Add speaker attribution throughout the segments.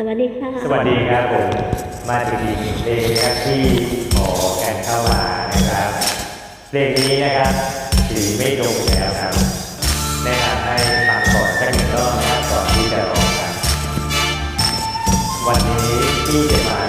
Speaker 1: สวัสดีค่ะ
Speaker 2: สวัสดีครับผมมาถึงอีกเพลงนะครับที่ขอแกันเข้ามานะครับเพลงนี้นะครับถือไม่ตรงแล้วครับแนะนำให้ฟังก่อนสักหนึ่งรอบนะครับก่อนที่จะร้องครับวันนี้พี่จะมา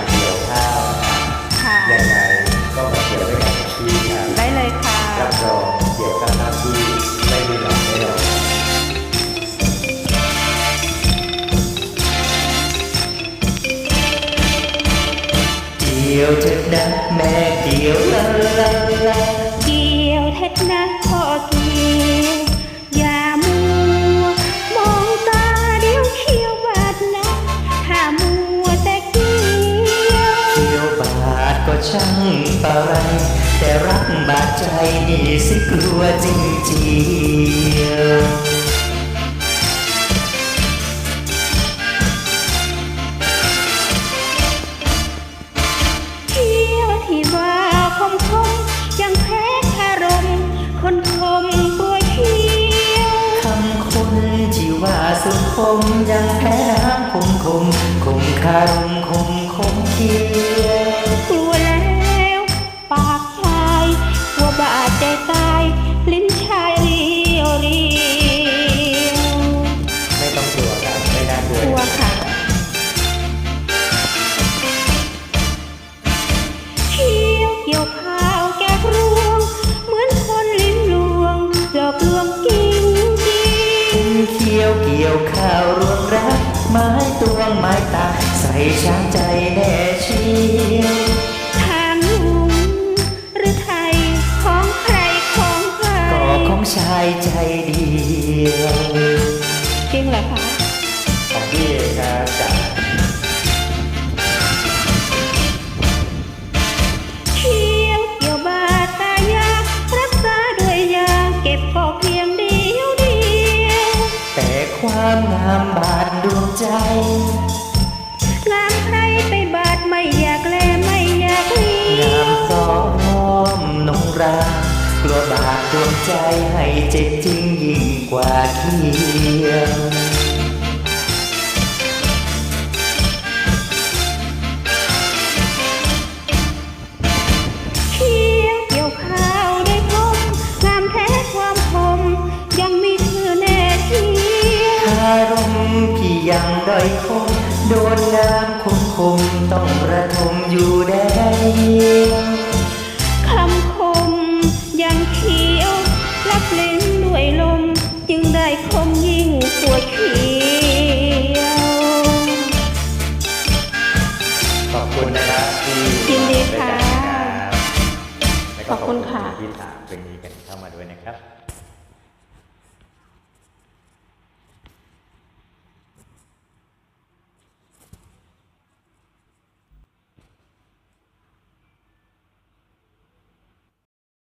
Speaker 2: ยวเถิ
Speaker 3: ดนะแม่เกี่ยวลาลาลา
Speaker 1: เกี่ยวเท็ดนะพ่อเกี่ยวอย่ามัวมองตาเดี๋ยวเขียวบาดนะถ้ามัวแต่เกี่ยว
Speaker 3: เกียวบาดก็ช่างปะไร แต่รักบาดใจนี่สิกลัวจริงจ
Speaker 1: คมยังแพ้น้ำ
Speaker 3: คมคมคมคารมคมคมเยว
Speaker 1: เกี่ยวข้าวรวมรั
Speaker 3: กไม้ตวงไม้ตาใส่ช้างใจแน่เชียว
Speaker 1: ทางลุงหรือไทยของใครของใคร
Speaker 3: ก็ของชายใจเดี
Speaker 1: ควา
Speaker 3: มงามบาดดวงใจ
Speaker 1: งามใครไปบาดไม่อยากแลไม่อยากเลี้
Speaker 3: งายม
Speaker 1: ว
Speaker 3: พร้อมนงรากลัวบาดดวงใจให้เจ็บจริงยิ่งกว่าเคียว ยังด้อยคงโดนน้ำคมคมๆต้องระทมอยู่แดง
Speaker 1: คำคมยังเขียวรับลิ้นด้วยลม จึงได้คมยิ่งปวดเขียว
Speaker 2: ขอบคุณนะครับที่
Speaker 1: ยินดีค่ะ
Speaker 2: มาด้วยกันนะครับแล้วก็
Speaker 1: ขอบคุณค่ะ
Speaker 2: ที่ถามเพลงนี้กันเข้ามาด้วยนะครับ